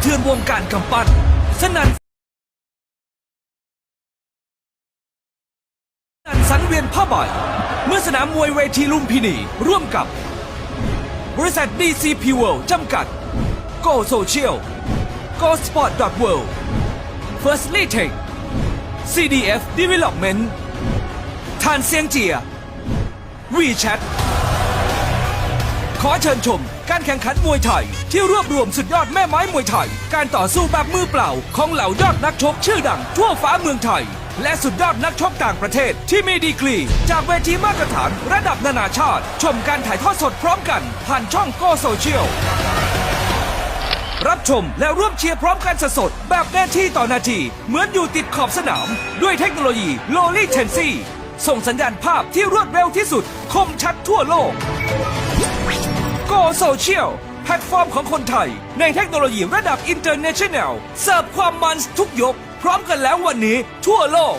เทือนวงการกำปั้นสนั่นสนั่นสันเวียนผ้าใบเมื่อสนามมวยเวทีลุมพินี ร่วมกับ บริษัท DCP World จำกัด Go Social Go Sport World Firstly Tech CDF Development ทานเซียงเจีย WeChat ขอเชิญชม การแข่งขันมวยไทย ที่รวบรวมสุดยอดแม่ไม้มวยไทย การต่อสู้แบบมือเปล่า ของเหล่ายอดนักชกชื่อดังทั่วฟ้าเมืองไทย และสุดยอดนักชกต่างประเทศที่มีดีกรี จากเวทีมาตรฐานระดับนานาชาติ ชมการถ่ายทอดสดพร้อมกัน ผ่านช่องโกโซเชียลรับชมและร่วมเชียร์พร้อมกันสดๆแบบนาทีต่อนาที เหมือนอยู่ติดขอบสนาม ด้วยเทคโนโลยีโลลี่เทนซี่ส่งสัญญาณภาพที่รวดเร็วที่สุด คมชัดทั่วโลก โซเชียลแพลตฟอร์มของคนไทย ในเทคโนโลยีระดับอินเตอร์เนชั่นแนลเสิร์ฟความมันทุกยก พร้อมกันแล้ววันนี้ทั่วโลก